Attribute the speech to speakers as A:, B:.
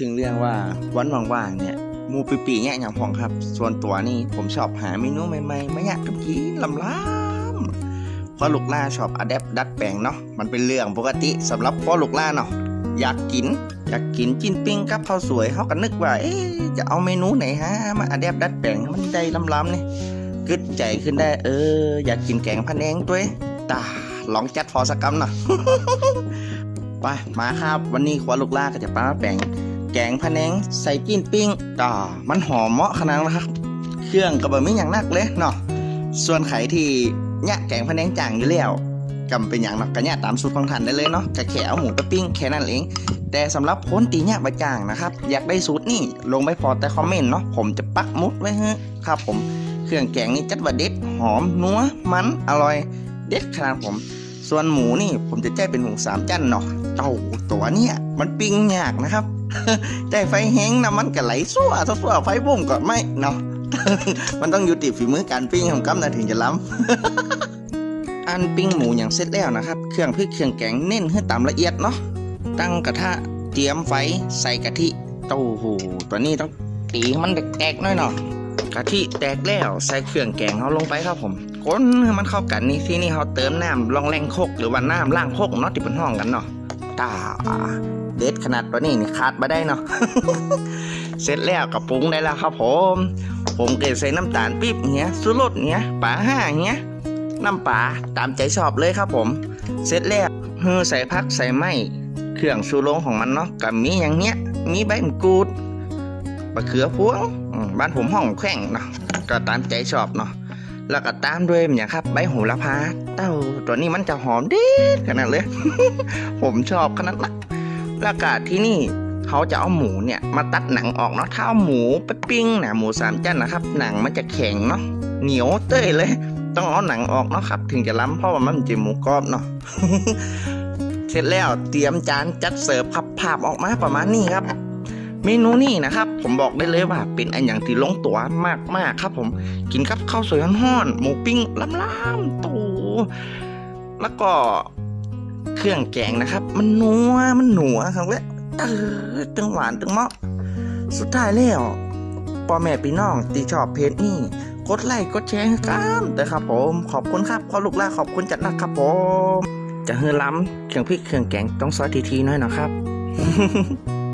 A: ถึงเรื่องว่าวันว่างๆเนี่ยมูปีปีเนี่ยอย่างพองครับ ส่วนตัวนี่ผมชอบหาเมนูใหม่ๆไม่อยากกับกินลำล้ำเพราะลูกล่าชอบอะแดปดัดแปลงเนาะมันเป็นเรื่องปกติสำหรับพ่อลูกล่าเนาะอยากกิน อยากกินจิ้นปิ้งกับข้าวสวยเขาก็นึกว่าเอ๊จะเอาเมนูไหนฮะมาอะแดปดัดแปลงให้มันได้ลำๆเนี่ยกึดใจขึ้นได้ เออ อยากกินแกงพะแนงด้วยตาลองจัดพอสักกำหน่อยไปมาครับ วันนี้ครัวลูกล่าก็จะป้าแปลง แกงพะแนงใส่จิ้นปิ้งต่อมันหอมเหมาะขนาดนะครับ เครื่องก็บะไม่อย่างนักเลยเนาะส่วนไข่ที่เนี่ยแกงพะแนงจ่างอยู่แล้วกำเป็นอย่างเนาะก็เนี่ยตามสูตรของท่านได้เลยเนาะจะแขเอาหมูไปปิ้งแค่นั้นเอง แต่สำหรับคนตีเนี่ยบะจ่างนะครับ อยากได้สูตรนี่ลงไปพอแต่คอมเมนต์เนาะผมจะปักมุดไว้ให้ครับผมเครื่องแกงนี่จัดว่าเด็ดหอมนัวมันอร่อยเด็ดขนาดผมส่วนหมูนี่ผมจะแจ้เป็นหมูสามจันเนาะเต้าตัวเนี่ยมันปิ้งยากนะครับ ใจไฟแห้งน้ำมันก็ไหลสั่วสั่วไฟบุ่มก็ไหมเนาะมันต้องอยู่ติฝีมือการปิ้งของกำนะถึงจะล้ำอันปิ้งหมูอย่างเสร็จแล้วนะครับ เครื่องพริกเครื่องแกงเน้นให้ตามละเอียดเนาะตั้งกระทะเตรียมไฟใส่กะทิเต้าหู้ตัวนี้ต้องตีให้มันแตกๆหน่อยเนาะกะทิแตกแล้วใส่เครื่องแกงเขาลงไปครับผมก้นให้มันเข้ากันนี่ที่นี่เขาเติมน้ำลองแรงโคกหรือว่าน้ำล่างโคกเนาะที่เป็นห้องกันเนาะ ตาเด็ดขนาดตัวนี้นี่ขาดมาได้เนาะเสร็จแล้วก็ปรุงได้แล้วครับผมผมเกใส่น้ำตาลปี๊บเนี้ยสุรสเนี้ยปลาห้าเนี้ยน้ำปลาตามใจชอบเลยครับผม เสร็จแล้วเฮอใส่พักใส่ไม้เครื่องชูโรงของมันเนาะกับมีอย่างเนี้ย มีใบมะกรูดมะเขือพวงบ้านผมห้องแข้งเนาะก็ตามใจชอบเนาะ แล้วก็ตามด้วยอย่างครับใบโหระพา เต้าตัวนี้มันจะหอมเด็ดขนาดเลย ผมชอบขนาดนั้นแล้วก็ที่นี่เขาจะเอาหมูเนี่ยมาตัดหนังออกเนาะถ้าเอาหมูไปปิ้งนะหมูสามชั้นนะครับ หนังมันจะแข็งเนาะเหนียวเต้ยเลย ต้องเอาหนังออกเนาะครับ ถึงจะล้ำเพราะว่ามันจะหมูกรอบเนาะเสร็จแล้วเตรียมจานจัดเสิร์ฟพับภาพออกมาประมาณนี้ครับ เมนูนี้นะครับ ผมบอกได้เลยว่าเป็นอันอย่างที่ลงตัวมากๆครับ ผมกินกับข้าวสวยร้อนๆหมูปิ้งล้ำๆตูแล้วก็เครื่องแกงนะครับ มันนัวมันหนัวครับเลยเออตึงหวานตึงเมาะสุดท้ายแล้วพ่อแม่พี่น้องที่ชอบเพจนี้กดไลค์กดแชร์ให้กันเด้อครับผม ขอบคุณครับขอลูกหลาขอบคุณจัดหนักครับผม จะเฮือล้ำเครื่องพริกเครื่องแกงต้องซอยทีๆหน่อยนะครับ